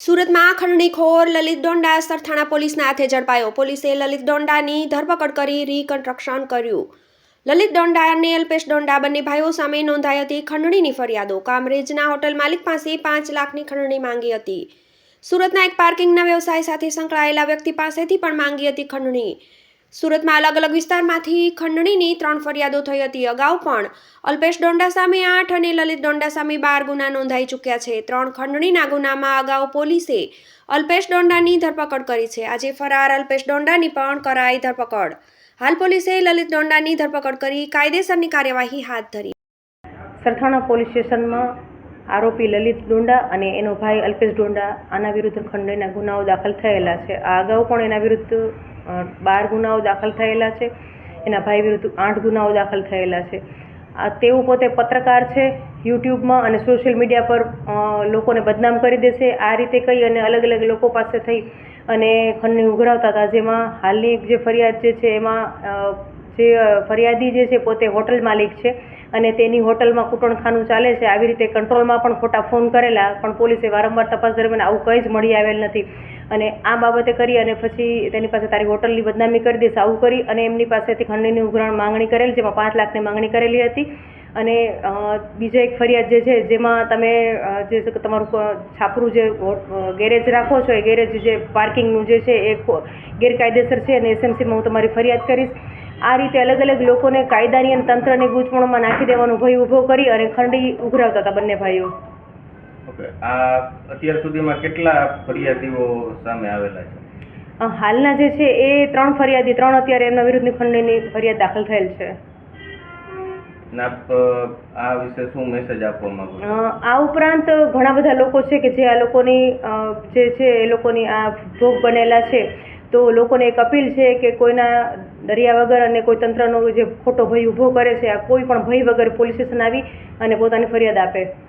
સુરતમાં ખંડણીખોર લલિત ડોંડા સરથાણા પોલીસના હાથે ઝડપાયો. પોલીસે લલિત ડોંડાની ધરપકડ કરી રિકન્સ્ટ્રક્શન કર્યું. લલિત ડોંડા અને અલ્પેશ ડોંડા બંને ભાઈઓ સામે નોંધાઈ હતી ખંડણીની ફરિયાદો. કામરેજના હોટલ માલિક પાસે પાંચ લાખની ખંડણી માંગી હતી. સુરતના એક પાર્કિંગના વ્યવસાય સાથે સંકળાયેલા વ્યક્તિ પાસેથી પણ માંગી હતી ખંડણી. સુરતમાં અલગ અલગ વિસ્તારમાંથી ખંડણીની ત્રણ ફરિયાદો થઈ હતી. અગાઉ પણ અલ્પેશ ડોંડા સામે આઠ અને લલિત ડોંડા સામે બાર ગુના નોંધાઈ ચૂક્યા છે. ત્રણ ખંડણીના ગુનામાં અગાઉ પોલીસે અલ્પેશ ડોંડાની ધરપકડ કરી છે. આજે ફરાર અલ્પેશ ડોંડાની પણ કરાઈ ધરપકડ. હાલ પોલીસે લલિત ડોંડાની ધરપકડ કરી કાયદેસરની કાર્યવાહી હાથ ધરી. સરથાણા પોલીસ સ્ટેશનમાં આરોપી લલિત ડોંડા અને એનો ભાઈ અલ્પેશ ડોંડા આના વિરુદ્ધ ખંડણીના ગુનાઓ દાખલ થયેલા છે. આ અગાઉ પણ એના વિરુદ્ધ બાર ગુનાઓ દાખલ થયેલા છે. એના ભાઈ વિરુદ્ધ આઠ ગુનાઓ દાખલ થયેલા છે. તેઓ પોતે પત્રકાર છે, યુટ્યુબમાં અને સોશિયલ મીડિયા પર લોકોને બદનામ કરી દેશે આ રીતે કહી અને અલગ અલગ લોકો પાસે થઈ અને ખંડણી ઉઘરાવતા હતા. જેમાં હાલની જે ફરિયાદ જે છે, એમાં જે ફરિયાદી જે છે, પોતે હોટલ માલિક છે અને તેની હોટલમાં કૂટણખાનું ચાલે છે. આવી રીતે કંટ્રોલમાં પણ ખોટા ફોન કરેલા, પણ પોલીસે વારંવાર તપાસ દરમિયાન આવું કંઈ જ મળી આવેલ નથી. અને આ બાબતે કરી અને પછી તેની પાસે તારી હોટલની બદનામી કરી દઈશ, આવું કરી અને એમની પાસેથી ખંડણીની ઉઘરાણ માંગણી કરેલ, જેમાં પાંચ લાખની માંગણી કરેલી હતી. અને બીજો એક ફરિયાદ જે છે, જેમાં તમે જે તમારું છાપરું જે ગેરેજ રાખો છો, એ ગેરેજ જે પાર્કિંગનું જે છે, એ ગેરકાયદેસર છે અને એસએમસીમાં હું તમારી ફરિયાદ કરીશ. આ રીતે અલગ અલગ લોકોને કાયદાની અને તંત્રની ગૂંચવણમાં નાખી દેવાનો ભય ઊભો કરી અને ખંડી ઉઘરાવતા હતા બંને ભાઈઓ. ઓકે. આ અત્યાર સુધીમાં કેટલા ફરિયાદીઓ સામે આવેલા છે? હાલના જે છે એ ત્રણ ફરિયાદી ત્રણ અત્યારે એમના વિરુદ્ધની ખંડણીની ફરિયાદ દાખલ થયેલ છે. આપ આ વિશે શું મેસેજ આપવા માંગો આ ઉપરાંત ઘણા બધા લોકો છે કે જે આ લોકોની જે છે એ લોકોની આ ભોગ બનેલા છે. તો લોકોને એક અપીલ છે કે કોઈના દરિયા વગર અને કોઈ તંત્રનો જે ખોટો ભય ઊભો કરે છે આ કોઈ પણ ભય વગર પોલીસ સ્ટેશન આવી અને પોતાની ફરિયાદ આપે.